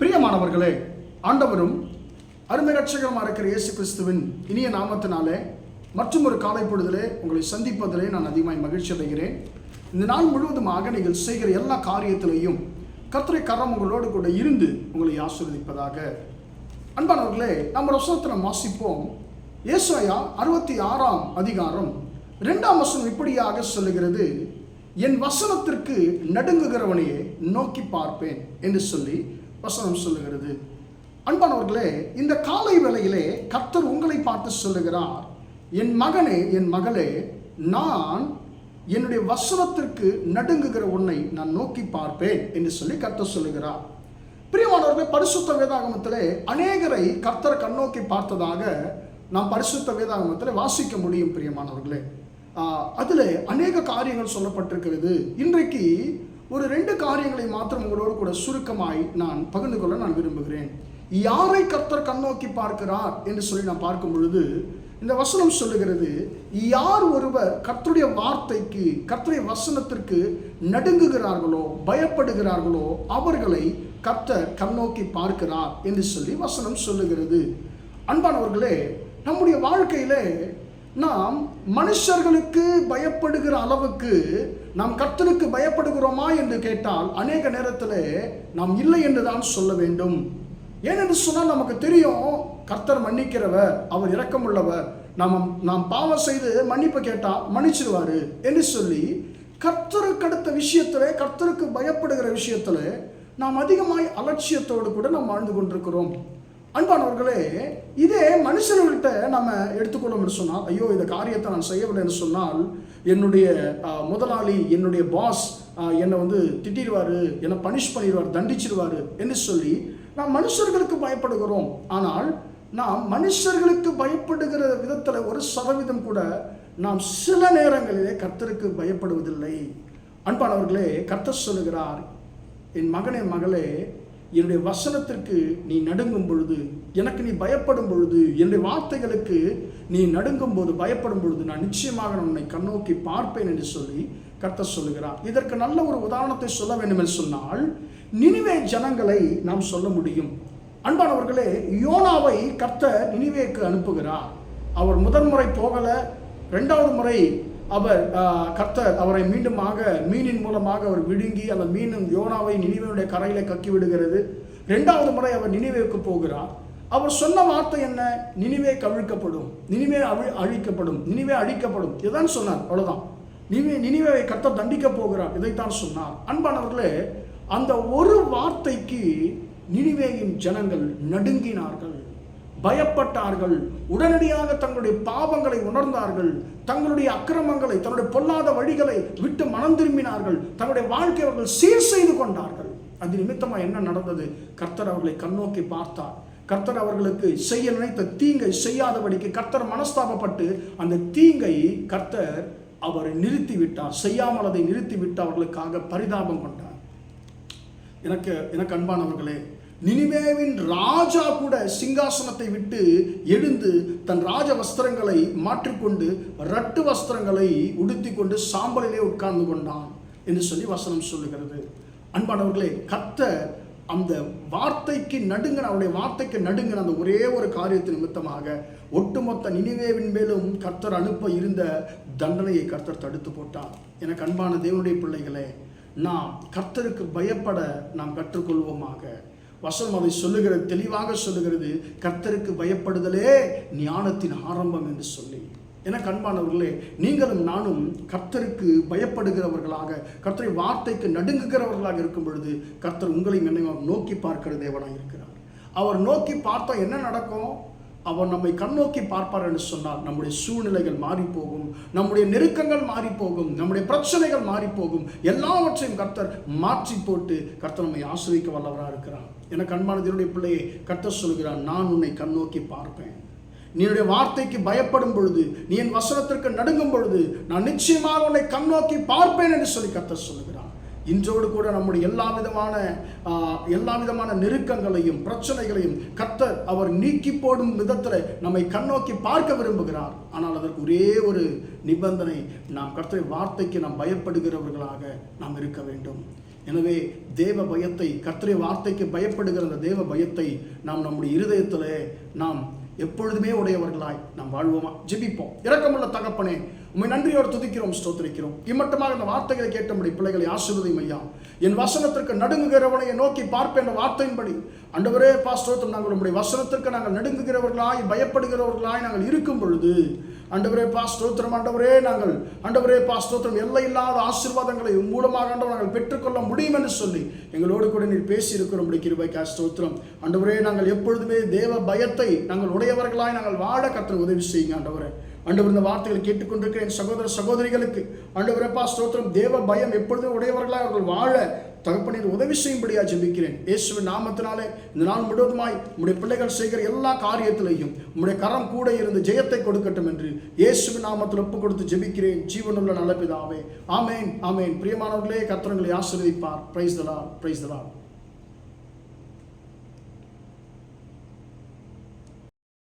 பிரியமானவர்களே ஆண்டவரும் அருமை இருக்கிற இயேசு கிறிஸ்துவின் இனிய நாமத்தினாலே மற்றும் ஒரு காலை பொழுதிலே உங்களை சந்திப்பதிலே நான் அதிகமாக மகிழ்ச்சி அடைகிறேன். இந்த நாள் முழுவதுமாக நீங்கள் செய்கிற எல்லா காரியத்திலையும் கர்த்தரை கரம் உங்களோடு கூட இருந்து உங்களை ஆசீர்வதிப்பதாக. அன்பானவர்களே நம்ம வசனத்தில் வாசிப்போம். ஏசாயா அறுபத்தி ஆறாம் அதிகாரம் ரெண்டாம் வசனம் இப்படியாக சொல்லுகிறது என் வசனத்திற்கு நடுங்குகிறவனையே நோக்கி பார்ப்பேன் என்று சொல்லி வசனம் சொல்லுகிறது. அன்பானவர்களே இந்த காலை வேளையிலே கர்த்தர் உங்களை பார்த்து சொல்லுகிறார். என் மகனே என் மகளே நான் என்னுடைய வசனத்திற்கு நடுங்குகிற உன்னை நான் நோக்கி பார்ப்பேன் என்று சொல்லி கர்த்தர் சொல்லுகிறார். பிரியமானவர்களே பரிசுத்த வேதாகமத்திலே அநேகரை கர்த்தர் கண்ணோக்கி பார்த்ததாக நாம் பரிசுத்த வேதாகமத்தில் வாசிக்க முடியும் பிரியமானவர்களே. அதில் அநேக காரியங்கள் சொல்லப்பட்டிருக்கிறது. இன்றைக்கு ஒரு ரெண்டு காரியங்களை மாத்திரம் உங்களோடு கூட சுருக்கமாய் நான் பகிர்ந்து கொள்ள நான் விரும்புகிறேன். யாரை கர்த்தர் கண்ணோக்கி பார்க்கிறார் என்று சொல்லி நான் பார்க்கும் பொழுது இந்த வசனம் சொல்லுகிறது யார் ஒருவர் கர்த்தருடைய வார்த்தைக்கு கர்த்தருடைய வசனத்திற்கு நடுங்குகிறார்களோ பயப்படுகிறார்களோ அவர்களை கர்த்தர் கண்ணோக்கி பார்க்கிறார் என்று சொல்லி வசனம் சொல்லுகிறது. அன்பானவர்களே நம்முடைய வாழ்க்கையிலே நாம் மனுஷர்களுக்கு பயப்படுகிற அளவுக்கு நாம் கர்த்தருக்கு பயப்படுகிறோமா என்று கேட்டால் அநேக நேரத்தில் நாம் இல்லை என்று தான் சொல்ல வேண்டும். ஏனென்று சொன்னால் நமக்கு தெரியும் கர்த்தர் மன்னிக்கிறவர் அவர் இரக்கமுள்ளவர். நாம் நாம் பாவம் செய்து மன்னிப்பு கேட்டால் மன்னிச்சிருவார் என்று சொல்லி கர்த்தருக்கு அடுத்த விஷயத்தில் கர்த்தருக்கு பயப்படுகிற விஷயத்தில் நாம் அதிகமாய் அலட்சியத்தோடு கூட நாம் வாழ்ந்து கொண்டிருக்கிறோம். அன்பானவர்களே இதே மனுஷர்கள்ட்ட நம்ம எடுத்துக்கொள்ளோம்னு சொன்னால் ஐயோ இந்த காரியத்தை நான் செய்யவில்லைன்னு சொன்னால் என்னுடைய முதலாளி என்னுடைய பாஸ் என்னை வந்து திட்டிடுவார் என்னை பனிஷ் பண்ணிடுவார் தண்டிச்சிடுவார் என்று சொல்லி நாம் மனுஷர்களுக்கு பயப்படுகிறோம். ஆனால் நாம் மனுஷர்களுக்கு பயப்படுகிற விதத்தில் ஒரு சதவீதம் கூட நாம் சில நேரங்களிலே கர்த்தருக்கு பயப்படுவதில்லை. அன்பானவர்களே கர்த்தர் சொல்லுகிறார் என் மகனே மகளே என்னுடைய வசனத்திற்கு நீ நடுங்கும் பொழுது எனக்கு நீ பயப்படும் பொழுது என்னுடைய வார்த்தைகளுக்கு நீ நடுங்கும் போது பயப்படும் பொழுது நான் நிச்சயமாக உன்னை கண்ணோக்கி பார்ப்பேன் என்று சொல்லி கர்த்த சொல்லுகிறார். இதற்கு நல்ல ஒரு உதாரணத்தை சொல்ல வேண்டும் என்று சொன்னால் நினிவே ஜனங்களை நாம் சொல்ல முடியும். அன்பானவர்களே யோனாவை கர்த்த நினிவேக்கு அனுப்புகிறார். அவர் முதன்முறை போகலை ரெண்டாவது முறை அவர் கர்த்தர் அவரை மீண்டுமாக மீனின் மூலமாக அவர் விழுங்கி அந்த மீனும் யோனாவை நினைவனுடைய கரையில கக்கி விடுகிறது. ரெண்டாவது முறை அவர் நினைவேக்கு போகிறார். அவர் சொன்ன வார்த்தை என்ன? நினைவே கவிழ்க்கப்படும். நினைவே அழி அழிக்கப்படும். நினைவே அழிக்கப்படும். இதுதான் சொன்னார். அவ்வளோதான் நினைவே நினைவை கர்த்தர் தண்டிக்க போகிறார். இதைத்தான் சொன்னார். அன்பானவர்களே அந்த ஒரு வார்த்தைக்கு நினைவேயின் ஜனங்கள் நடுங்கினார்கள். பயப்பட்டார்கள். உடனடியாக தங்களுடைய பாவங்களை உணர்ந்தார்கள். தங்களுடைய அக்கிரமங்களை தன்னுடைய பொல்லாத வழிகளை விட்டு மனம் திரும்பினார்கள். தங்களுடைய வாழ்க்கை அவர்கள் சீர் செய்து கொண்டார்கள். அது நிமித்தமாக என்ன நடந்தது? கர்த்தர் அவர்களை கண்ணோக்கி பார்த்தார். கர்த்தர் அவர்களுக்கு செய்ய நினைத்த தீங்கை செய்யாதபடிக்கு கர்த்தர் மனஸ்தாபப்பட்டு அந்த தீங்கை கர்த்தர் அவரை நிறுத்தி விட்டார் செய்யாமல் அதை நிறுத்தி விட்டு அவர்களுக்காக பரிதாபம் கொண்டார். எனக்கு எனக்கு அன்பானவர்களே நினிவேவின் ராஜா கூட சிங்காசனத்தை விட்டு எழுந்து தன் ராஜ வஸ்திரங்களை மாற்றிக்கொண்டு ரட்டு வஸ்திரங்களை உடுத்தி கொண்டு சாம்பலிலே உட்கார்ந்து கொண்டான் என்று சொல்லி வசனம் சொல்லுகிறது. அன்பானவர்களே கத்த அந்த வார்த்தைக்கு நடுங்கின அவருடைய வார்த்தைக்கு நடுங்கின அந்த ஒரே ஒரு காரியத்தை நிமித்தமாக ஒட்டுமொத்த நினைவேவின் மேலும் கர்த்தர் அனுப்ப இருந்த தண்டனையை கர்த்தர் தடுத்து போட்டார். எனக்கு அன்பான தேவனுடைய பிள்ளைகளே நாம் கர்த்தருக்கு பயப்பட நாம் கற்றுக்கொள்வோமாக. வசனம் அதை சொல்லுகிறது தெளிவாக சொல்லுகிறது. கர்த்தருக்கு பயப்படுதலே ஞானத்தின் ஆரம்பம் என்று சொல்லி. என கண்பானவர்களே நீங்களும் நானும் கர்த்தருக்கு பயப்படுகிறவர்களாக கர்த்தரை வார்த்தைக்கு நடுங்குகிறவர்களாக இருக்கும் பொழுது கர்த்தர் உங்களையும் என்னையும் நோக்கி பார்க்கிற தேவனாக இருக்கிறார் அவர் நோக்கி பார்த்தா என்ன நடக்கும்? அவர் நம்மை கண்ணோக்கி பார்ப்பார் என்று சொன்னால் நம்முடைய சூழ்நிலைகள் மாறிப்போகும் நம்முடைய நெருக்கங்கள் மாறிப்போகும் நம்முடைய பிரச்சனைகள் மாறிப்போகும். எல்லாவற்றையும் கர்த்தர் மாற்றி போட்டு கர்த்தர் நம்மை ஆசிரியக்க வல்லவராக இருக்கிறார். என கண்மானதனுடைய பிள்ளையை கர்த்தர் சொல்கிறார் நான் உன்னை கண்ணோக்கி பார்ப்பேன். நீனுடைய வார்த்தைக்கு பயப்படும் பொழுது நீ என் வசனத்திற்கு நடுங்கும் பொழுது நான் நிச்சயமாக உன்னை கண்ணோக்கி பார்ப்பேன் என்று சொல்லி கர்த்தர் சொல்லுகிறேன் இன்றோடு கூட நம்முடைய எல்லா விதமான எல்லா விதமான நெருக்கங்களையும் பிரச்சனைகளையும் கத்தர் அவர் நீக்கி போடும் விதத்தில் நம்மை கண்ணோக்கி பார்க்க விரும்புகிறார். ஆனால் அதற்கு ஒரே ஒரு நிபந்தனை நாம் கர்த்தரை வார்த்தைக்கு நாம் பயப்படுகிறவர்களாக நாம் இருக்க வேண்டும். எனவே தேவ பயத்தை கர்த்தரை வார்த்தைக்கு பயப்படுகிற அந்த தேவ பயத்தை நாம் நம்முடைய இருதயத்தில் நாம் எப்பொழுதுமே உடையவர்களாய் நாம் வாழ்வோமா? ஜிபிப்போம். இரக்கமுள்ள தகப்பனே உண்மை நன்றியோடு துதிக்கிறோம் ஸ்தோத்திரிக்கிறோம். இம்மட்டமாக இந்த வார்த்தைகளை கேட்ட நம்முடைய பிள்ளைகளை ஆசிர்வதியும் ஐயா. என் வசனத்திற்கு நடுங்குகிறவனை நோக்கி பார்ப்பேன் என்ற வார்த்தையின்படி. அண்டவரே பாஸ்தோத்தம் நாங்கள் உங்களுடைய வசனத்திற்கு நாங்கள் நடுங்குகிறவர்களாய் பயப்படுகிறவர்களாய் நாங்கள் இருக்கும் பொழுது அண்டவரே பா ஸ்தோத்திரம் ஆண்டவரே நாங்கள் ஆண்டவரே பா ஸ்தோத்திரம் எல்லை இல்லாத ஆசீர்வாதங்களை மூலமாக ஆண்டவர் நாங்கள் பெற்றுக்கொள்ள முடியும் என்று சொல்லி எங்களோடு கூட நீர் பேசி இருக்கிறோம் கிருபைக்கா ஸ்தோத்திரம். ஆண்டவரே நாங்கள் எப்பொழுதுமே தேவ பயத்தை நாங்கள் உடையவர்களாய் நாங்கள் வாழ கத்திர உதவி செய்யுங்க ஆண்டவரே அண்டவர் இந்த வார்த்தைகளை கேட்டுக்கொண்டிருக்கிற என் சகோதர சகோதரிகளுக்கு அண்டவரப்பா ஸ்தோத்திரம். தேவ பயம் எப்பொழுதும் உடையவர்களாக அவர்கள் வாழ தகப்பனின் உதவி செய்யும்படியா ஜெபிக்கிறேன். இயேசுவின் நாமத்தினாலே இந்த நாள் முழுவதுமாய் உம்முடைய பிள்ளைகள் செய்கிற எல்லா காரியத்திலையும் உம்முடைய கரம் கூட இருந்து ஜெயத்தை கொடுக்கட்டும் என்று இயேசுவின் நாமத்தில் ஒப்பு கொடுத்து ஜெபிக்கிறேன். ஜீவனுள்ள நல்ல பிதாவே. ஆமேன் ஆமேன். பிரியமானவர்களே கத்திரங்களை ஆசீர்வதிப்பார். பிரைஸ் தலா பிரைஸ் தலா